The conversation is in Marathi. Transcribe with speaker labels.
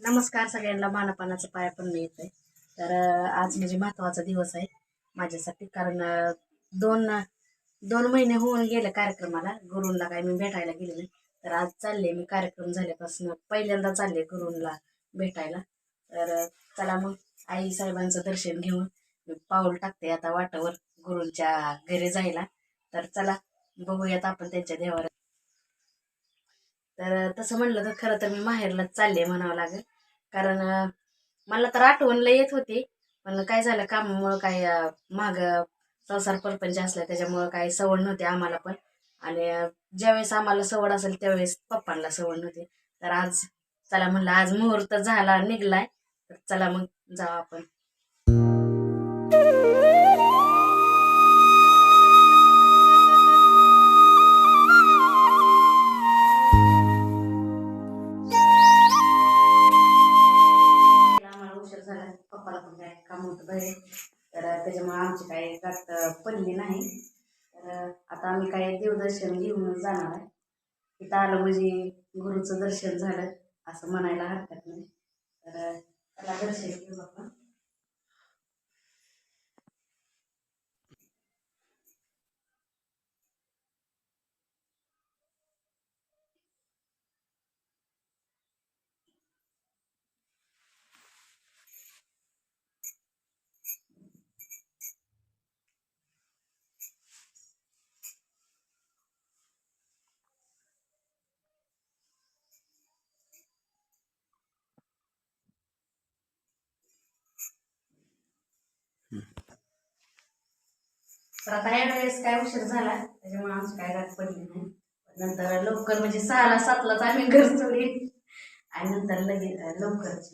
Speaker 1: नमस्कार सगळ्यांना मानापानाचं पाया पण मिळत आहे तर आज म्हणजे महत्त्वाचा दिवस आहे माझ्यासाठी. कारण दोन दोन महिने होऊन गेले कार्यक्रमाला. गुरुंला काय मी भेटायला गेले नाही. तर आज चालले मी कार्यक्रम झाल्यापासून. पहिल्यांदा चालले गुरुंला भेटायला. तर चला मग आई साहेबांचं दर्शन घेऊन मी पाऊल टाकते आता वाटावर गुरुंच्या घरी जायला. तर चला बघूयात आपण त्यांच्या देवाला तर तसं म्हणलं तर खरं तर मी माहेरलाच चालले म्हणावं लागेल. कारण मला तर आठवणला येत होती. पण काय झालं कामामुळं काय माग संसार परपंच असला त्याच्यामुळं काही सवड नव्हती आम्हाला पण. आणि ज्यावेळेस आम्हाला सवड असेल त्यावेळेस पप्पांना सवड नव्हती. तर आज चला म्हणलं आज मुहूर्त झाला निघलाय. तर चला मग जाऊ आपण. पप्पाला पण काय काम होतं बाहेर तर त्याच्यामुळे आमची काही जास्त पडली नाही. तर आता आम्ही काय देवदर्शन घेऊनच जाणार आहे. तिथं आलं म्हणजे गुरुचं दर्शन झालं असं म्हणायला हरकत नाही. तर त्याला दर्शन घेऊ आपण. तर आता या काय उशीर झाला त्याच्यामुळे आमची काय गाठ पडली नाही. नंतर लवकर म्हणजे सहाला सातलाच आम्ही घर सोडली. आणि नंतर लगेच लवकरच.